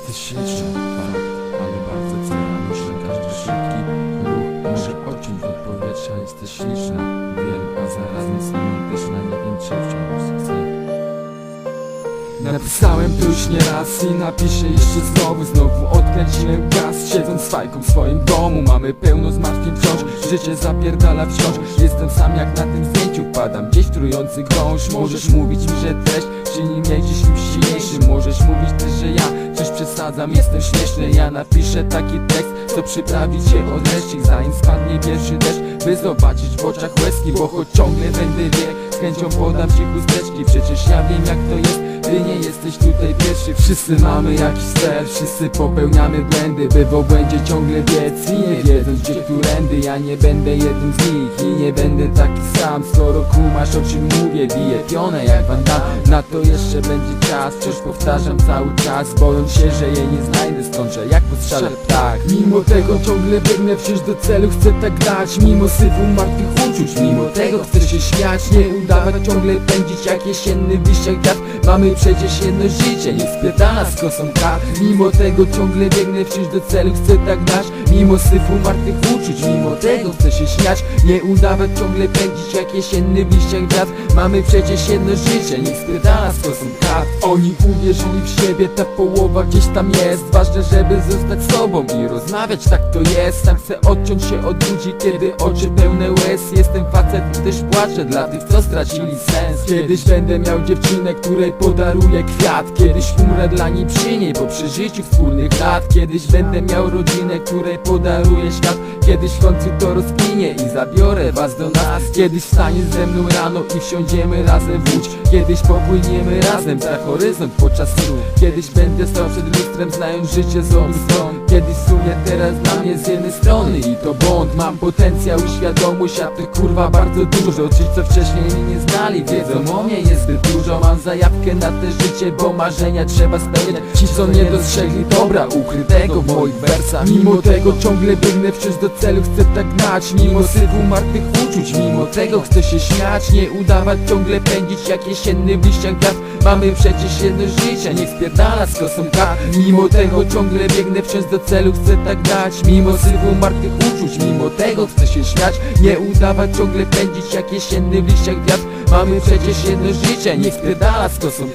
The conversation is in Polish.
Jesteś silniejsza, ale bardzo cenna Muszę każdy szybki ruch Muszę odciąć od powietrza. Jesteś śliczna, wiem, a zaraz niesamowityczna Nie wiem, czy wciąż chcę Napisałem tu już nie raz i napiszę jeszcze znowu Znowu odkręciłem gaz, siedząc z fajką w swoim domu Mamy pełno zmartwień wciąż, życie zapierdala wciąż Jestem sam jak na tym zdjęciu, padam gdzieś trujący gąż Możesz mówić mi, że treść czyni mnie dziś przesadzam, jestem śmieszny Ja napiszę taki tekst, co przyprawi cię od reszty Zanim spadnie pierwszy deszcz, by zobaczyć w oczach łezki Bo choć ciągle będę wie, z chęcią podam ci chusteczki. Przecież ja wiem jak to jest, ty nie jesteś tutaj pierwszy Wszyscy mamy jakiś cel, wszyscy popełniamy błędy By w obłędzie ciągle biec. I nie wiedząc gdzie którędy Ja nie będę jednym z nich. I nie będę taki sam Skoro kumasz o czym mówię, biję pionę jak Van Damme. Na to jeszcze będzie czas, wciąż powtarzam cały czas Bojąc się, że jej nie znajdę, skończę jak po strzale ptak? Mimo tego ciągle biegnę wciąż do celu, chcę tak dać. Mimo syfu martwych uczuć, mimo tego chcę się śmiać Nie udawać, ciągle pędzić jak jesienny wyścig wiatr Mamy przecież jedno życie, nie spierdala z kosą kart Mimo tego ciągle biegnę wciąż do celu, chcę tak dać. Mimo syfu martwych uczuć, mimo tego chcę się śmiać Nie udawać, ciągle pędzić jak jesienny wyścig wiatr Mamy przecież jedno życie, nie spierdala z kosą kart Oni uwierzyli w siebie, ta połowa gdzieś tam jest. Ważne, żeby zostać sobą i rozmawiać, tak to jest. Sam chcę odciąć się od ludzi, kiedy oczy pełne łez Jestem facet i też płaczę dla tych, co stracili sens. Kiedyś będę miał dziewczynę, której podaruję kwiat. Kiedyś umrę dla niej przy niej po przeżyciu wspólnych lat. Kiedyś będę miał rodzinę, której podaruję świat. Kiedyś w końcu to rozkminie i zabiorę was do nas. Kiedyś wstanie ze mną rano i wsiądziemy razem w łódź. Kiedyś popłyniemy razem za horyzont podczas snu. Kiedyś będę stał przed lustrem znając życie z obu stron Kiedyś w sumie teraz dla mnie z jednej strony. I to błąd Mam potencjał i świadomość, a to kurwa bardzo dużo. Ci co wcześniej mnie nie znali wiedzą o mnie niezbyt dużo. Mam zajawkę na te życie, bo marzenia trzeba spełniać. Ci co nie dostrzegli dobra ukrytego w moich wersach. Mimo tego ciągle biegnę wciąż do celu, chcę tak gnać Mimo syfu martwych uczuć, mimo tego chcę się śmiać Nie udawać, ciągle pędzić. Jak jesienny w liściach Mamy przecież jedno życie, nie spierdala z kosą Mimo tego ciągle biegnę wciąż do celu, chcę tak dać. Mimo syfu martwych uczuć, mimo tego chcę się śmiać. Nie udawać, ciągle pędzić jak jesienny w liściach wiatr. Mamy przecież jedno życie, nie spierdala z kosą